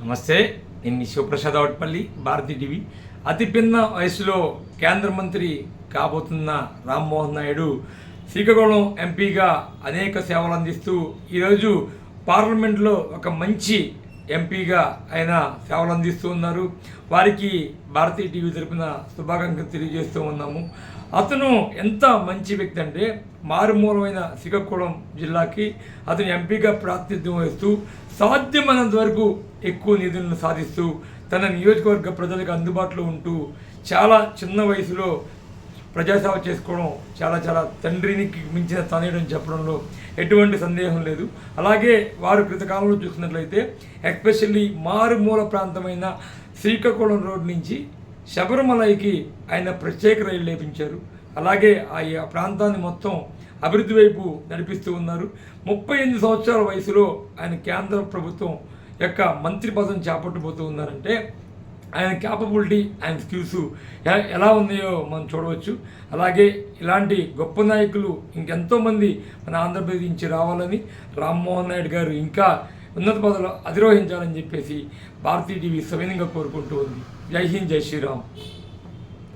నమస్తే నేను శివప్రసాద్ అవట్పల్లి భారతీ టీవీ. అతి పిన్న వయసులో కేంద్ర మంత్రి కాబోతున్న రామ్మోహన్ నాయుడు శ్రీకాకుళం ఎంపీగా అనేక సేవలు అందిస్తూ ఈరోజు పార్లమెంట్లో ఒక మంచి ఎంపీగా ఆయన సేవలు అందిస్తూ ఉన్నారు. వారికి భారతీయ టీవీ తరపున శుభాకాంక్షలు తెలియజేస్తూ ఉన్నాము. అతను ఎంత మంచి వ్యక్తి అంటే మారుమూలమైన శ్రీకాకుళం జిల్లాకి అతను ఎంపీగా ప్రాతినిధ్యం వహిస్తూ సాధ్యమైనంత వరకు ఎక్కువ నిధులను సాధిస్తూ తన నియోజకవర్గ ప్రజలకు అందుబాటులో ఉంటూ చాలా చిన్న వయసులో ప్రజాసేవ చేసుకోవడం చాలా చాలా తండ్రిని మించిన తనయడం చెప్పడంలో ఎటువంటి సందేహం లేదు. అలాగే వారు కృతకాలంలో చూసినట్లయితే ఎస్పెషల్లీ మారుమూల ప్రాంతమైన శ్రీకాకుళం రోడ్ నుంచి శబరిమలైకి ఆయన ప్రత్యేక రైలు లేపించారు. అలాగే ఆ ప్రాంతాన్ని మొత్తం అభివృద్ధి వైపు నడిపిస్తూ ఉన్నారు. ముప్పై ఎనిమిది సంవత్సరాల వయసులో ఆయన కేంద్ర ప్రభుత్వం యొక్క మంత్రి పదం చేపట్టబోతూ ఉన్నారంటే ఆయన క్యాపబిలిటీ ఆయన స్కిల్స్ ఎలా ఉన్నాయో మనం చూడవచ్చు. అలాగే ఇలాంటి గొప్ప నాయకులు ఇంకెంతోమంది మన ఆంధ్రప్రదేశ్ నుంచి రావాలని రామ్మోహన్ నాయుడు గారు ఇంకా ఉన్నత పదవులు అధిరోహించాలని చెప్పేసి భారతీయ టీవీ సవినంగా కోరుకుంటూ ఉంది. జై హింద్ జై శ్రీరామ్.